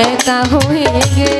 एका होएँगे।